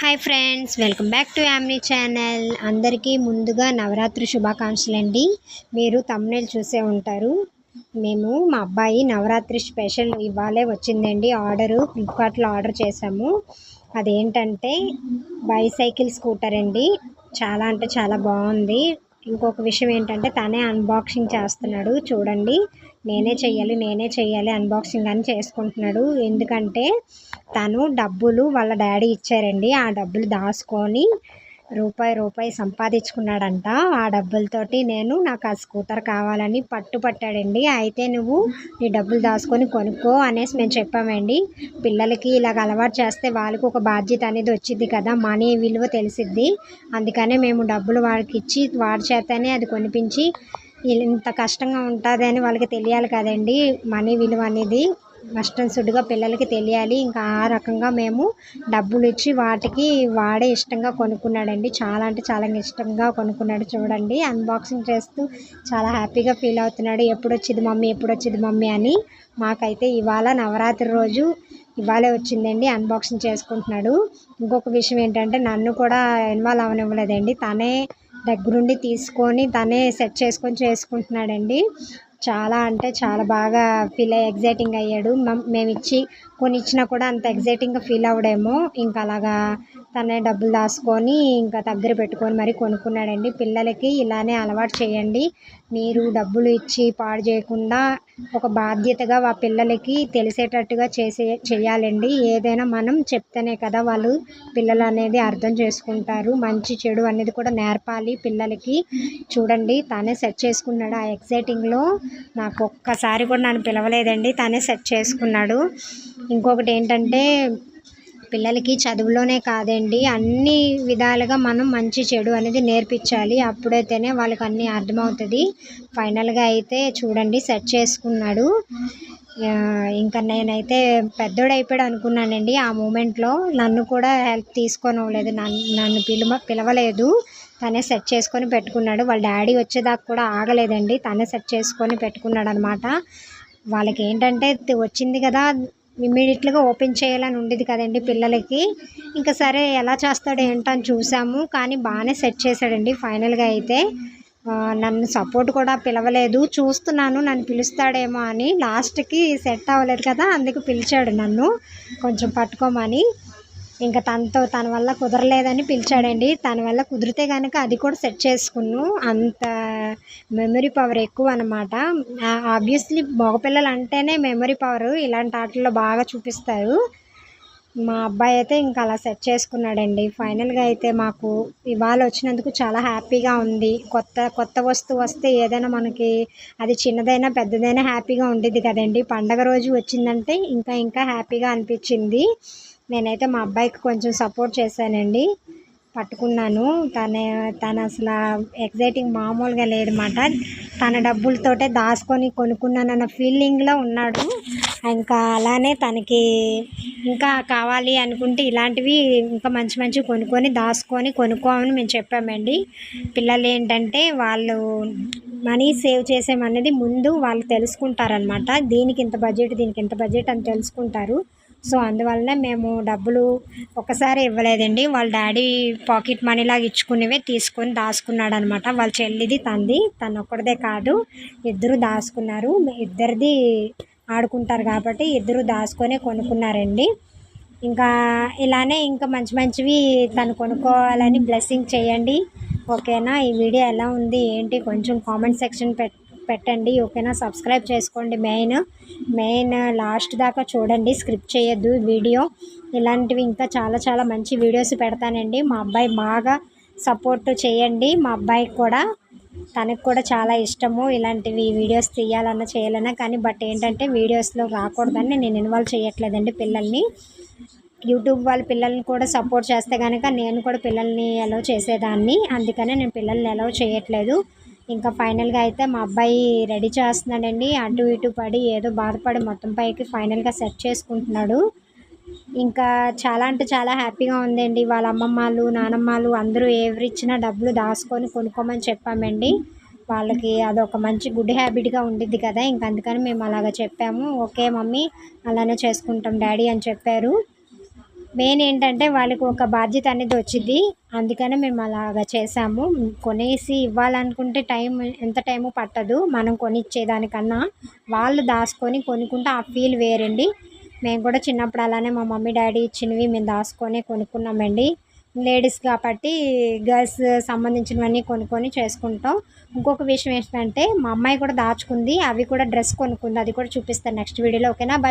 Hi friends welcome back to యామ్నీ channel అందరికీ ముందుగా నవరాత్రి శుభాకాంక్షలు అండి. మీరు తమ్నేల్ చూసే ఉంటారు. మేము మా అబ్బాయి నవరాత్రి స్పెషల్ ఇవాళే వచ్చిందండి. ఆర్డరు ఫ్లిప్కార్ట్లో ఆర్డర్ చేసాము అదేంటంటే బైసైకిల్ స్కూటర్ అండి. చాలా అంటే చాలా బాగుంది. ఇంకొక విషయం ఏంటంటే తనే అన్బాక్సింగ్ చేస్తున్నాడు. చూడండి. నేనే చెయ్యాలి నేనే చెయ్యాలి అన్బాక్సింగ్ అని చేసుకుంటున్నాడు. ఎందుకంటే తను డబ్బులు వాళ్ళ డాడీ ఇచ్చారండి. ఆ డబ్బులు దాచుకొని రూపాయి రూపాయి సంపాదించుకున్నాడంట. ఆ డబ్బులతోటి నేను నాకు ఆ స్కూటర్ కావాలని పట్టుపట్టాడండి అయితే నువ్వు నీ డబ్బులు దాచుకొని కొనుక్కో అనేసి మేము చెప్పామండి. పిల్లలకి ఇలాగ అలవాటు చేస్తే వాళ్ళకు ఒక బాధ్యత అనేది వచ్చింది కదా మనీ విలువ తెలిసిద్ది. అందుకనే మేము డబ్బులు వాడికి ఇచ్చి వాడి చేతనే అది కొనిపించి ఇంత కష్టంగా ఉంటుందని వాళ్ళకి తెలియాలి కదండి మనీ విలువ అనేది. నష్టం సుడ్డుగా పిల్లలకి తెలియాలి. ఇంకా ఆ రకంగా మేము డబ్బులు ఇచ్చి వాటికి వాడే ఇష్టంగా కొనుక్కున్నాడండి. చాలా అంటే చాలా ఇష్టంగా కొనుక్కున్నాడు చూడండి. అన్బాక్సింగ్ చేస్తూ చాలా హ్యాపీగా ఫీల్ అవుతున్నాడు. ఎప్పుడు వచ్చింది మమ్మీ? ఎప్పుడు వచ్చింది మమ్మీ అని మాకైతే ఇవాళ నవరాత్రి రోజు ఇవాళే వచ్చిందండి. అన్బాక్సింగ్ చేసుకుంటున్నాడు. ఇంకొక విషయం ఏంటంటే నన్ను కూడా ఇన్వాల్వ్ అవనివ్వలేదండి. తనే దగ్గరుండి తీసుకొని తనే సెట్ చేసుకొని చేసుకుంటున్నాడండి. చాలా అంటే చాలా బాగా ఫీల్ అయ్యి ఎగ్జైటింగ్ అయ్యాడు. మేము ఇచ్చి కొన్ని ఇచ్చినా కూడా అంత ఎగ్జైటింగ్గా ఫీల్ అవ్వడేమో. ఇంకా అలాగా తనే డబ్బులు దాచుకొని ఇంకా దగ్గర పెట్టుకొని మరి కొనుక్కున్నాడండి. పిల్లలకి ఇలానే అలవాటు చేయండి. మీరు డబ్బులు ఇచ్చి పాడు చేయకుండా ఒక బాధ్యతగా ఆ పిల్లలకి తెలిసేటట్టుగా చేసే చేయాలండి. ఏదైనా మనం చెప్తేనే కదా వాళ్ళు పిల్లలు అనేది అర్థం చేసుకుంటారు. మంచి చెడు అనేది కూడా నేర్పాలి పిల్లలకి. చూడండి తనే సెట్ చేసుకున్నాడు. ఆ ఎగ్జైటింగ్లో నాకు ఒక్కసారి కూడా నన్ను పిలవలేదండి. తనే సెట్ చేసుకున్నాడు. ఇంకొకటి ఏంటంటే పిల్లలకి చదువులోనే కాదండి. అన్ని విధాలుగా మనం మంచి చెడు అనేది నేర్పించాలి. అప్పుడైతేనే వాళ్ళకి అన్నీ అర్థమవుతుంది. ఫైనల్గా అయితే చూడండి సెట్ చేసుకున్నాడు. ఇంకా నేనైతే పెద్దోడు అయిపోయాడు అనుకున్నానండి. ఆ మూమెంట్లో నన్ను కూడా హెల్ప్ తీసుకొని అవ్వలేదు నన్ను నన్ను పిలువ పిలవలేదు. తనే సెట్ చేసుకొని పెట్టుకున్నాడు. వాళ్ళ డాడీ వచ్చేదాకా కూడా ఆగలేదండి. తనే సెట్ చేసుకొని పెట్టుకున్నాడు అనమాట వాళ్ళకి ఏంటంటే వచ్చింది కదా ఇమ్మీడియట్గా ఓపెన్ చేయాలని ఉండేది కదండి పిల్లలకి. ఇంకా సరే ఎలా చేస్తాడు ఏంటని చూసాము. కానీ బాగానే సెట్ చేశాడండి ఫైనల్గా అయితే. నన్ను సపోర్ట్ కూడా పిలవలేదు. చూస్తున్నాను నన్ను పిలుస్తాడేమో అని. లాస్ట్కి సెట్ అవ్వలేదు కదా అందుకు పిలిచాడు నన్ను. కొంచెం పట్టుకోమని. ఇంకా తనతో తన వల్ల కుదరలేదని పిలిచాడండి. తన వల్ల కుదిరితే కనుక అది కూడా సెట్ చేసుకున్నాను అంత మెమరీ పవర్ ఎక్కువ అనమాట ఆబ్వియస్లీ మగపిల్లలు అంటేనే మెమరీ పవర్. ఇలాంటి ఆటల్లో బాగా చూపిస్తారు. మా అబ్బాయి అయితే ఇంకా అలా సెట్ చేసుకున్నాడండి. ఫైనల్గా అయితే మాకు ఇవాళ వచ్చినందుకు చాలా హ్యాపీగా ఉంది. కొత్త కొత్త వస్తువు వస్తే ఏదైనా మనకి అది చిన్నదైనా పెద్దదైనా హ్యాపీగా ఉండేది కదండి. పండగ రోజు వచ్చిందంటే ఇంకా ఇంకా హ్యాపీగా అనిపించింది. నేనైతే మా అబ్బాయికి కొంచెం సపోర్ట్ చేశానండి. పట్టుకున్నాను. తన తన అసలు ఎగ్జైటింగ్ మామూలుగా లేదన్నమాట. తన డబ్బులతోటే దాచుకొని కొనుక్కున్నానన్న ఫీలింగ్లో ఉన్నాడు. ఇంకా అలానే తనకి ఇంకా కావాలి అనుకుంటే ఇలాంటివి ఇంకా మంచి మంచి కొనుక్కొని దాచుకొని కొనుక్కోమని మేము చెప్పామండి. పిల్లలు ఏంటంటే వాళ్ళు మనీ సేవ్ చేసేమనేది ముందు వాళ్ళు తెలుసుకుంటారనమాట దీనికి ఇంత బడ్జెట్ దీనికి ఇంత బడ్జెట్ అని తెలుసుకుంటారు. సో అందువలన మేము డబ్బులు ఒకసారి ఇవ్వలేదండి. వాళ్ళ డాడీ పాకెట్ మనీ లాగా ఇచ్చుకునేవే తీసుకొని దాచుకున్నాడు అనమాట వాళ్ళ చెల్లిది తంది. తను ఒక్కడిదే కాదు. ఇద్దరు దాచుకున్నారు. ఇద్దరిది ఆడుకుంటారు కాబట్టి ఇద్దరు దాచుకొని కొనుక్కున్నారండి. ఇంకా ఇలానే ఇంకా మంచి మంచివి తను కొనుక్కోవాలని బ్లెస్సింగ్ చేయండి. ఓకేనా? ఈ వీడియో ఎలా ఉంది? ఏంటి? కొంచెం కామెంట్ సెక్షన్ పెట్ పెట్టండి ఓకేనా? సబ్స్క్రైబ్ చేసుకోండి మెయిన్. మెయిన్ లాస్ట్ దాకా చూడండి స్క్రిప్ట్ చేయొద్దు వీడియో. ఇలాంటివి ఇంకా చాలా చాలా మంచి వీడియోస్ పెడతానండి. మా అబ్బాయి బాగా సపోర్ట్ చేయండి. మా అబ్బాయికి కూడా తనకు కూడా చాలా ఇష్టము ఇలాంటివి వీడియోస్ తీయాలన్నా చేయాలన్నా. కానీ బట్ ఏంటంటే వీడియోస్లో రాకూడదని నేను ఇన్వాల్వ్ చేయట్లేదండి పిల్లల్ని. యూట్యూబ్ వాళ్ళ పిల్లల్ని కూడా సపోర్ట్ చేస్తే కనుక నేను కూడా పిల్లల్ని అలౌ చేసేదాన్ని. అందుకనే నేను పిల్లల్ని అలౌ చేయట్లేదు. ఇంకా ఫైనల్గా అయితే మా అబ్బాయి రెడీ చేస్తున్నాడండి. అటు ఇటు పడి ఏదో బాధపడి మొత్తం పైకి ఫైనల్గా సెట్ చేసుకుంటున్నాడు. ఇంకా చాలా అంటే చాలా హ్యాపీగా ఉందండి. వాళ్ళ అమ్మమ్మలు నానమ్మలు అందరూ ఎవరిచ్చినా డబ్బులు దాచుకొని కొనుక్కోమని చెప్పామండి. వాళ్ళకి అదొక మంచి గుడ్ హ్యాబిట్గా ఉండిద్ది కదా. ఇంక అందుకని మేము అలాగ చెప్పాము. ఓకే మమ్మీ అలానే చేసుకుంటాం డాడీ అని చెప్పారు. మెయిన్ ఏంటంటే వాళ్ళకి ఒక బాధ్యత అనేది వచ్చింది. అందుకనే మేము అలాగా చేసాము కొనేసి ఇవ్వాలనుకుంటే టైం ఎంత టైము పట్టదు. మనం కొనిచ్చేదానికన్నా వాళ్ళు దాచుకొని కొనుక్కుంటే ఆ ఫీల్ వేరండి. మేము కూడా చిన్నప్పుడు అలానే మా మమ్మీ డాడీ ఇచ్చినవి మేము దాచుకొని కొనుక్కున్నామండి. లేడీస్ కాబట్టి గర్ల్స్ సంబంధించినవన్నీ కొనుక్కొని చేసుకుంటాం. ఇంకొక విషయం ఏంటంటే మా అమ్మాయి కూడా దాచుకుంది. అవి కూడా డ్రెస్ కొనుక్కుంది. అది కూడా చూపిస్తాను నెక్స్ట్ వీడియోలో. ఓకేనా?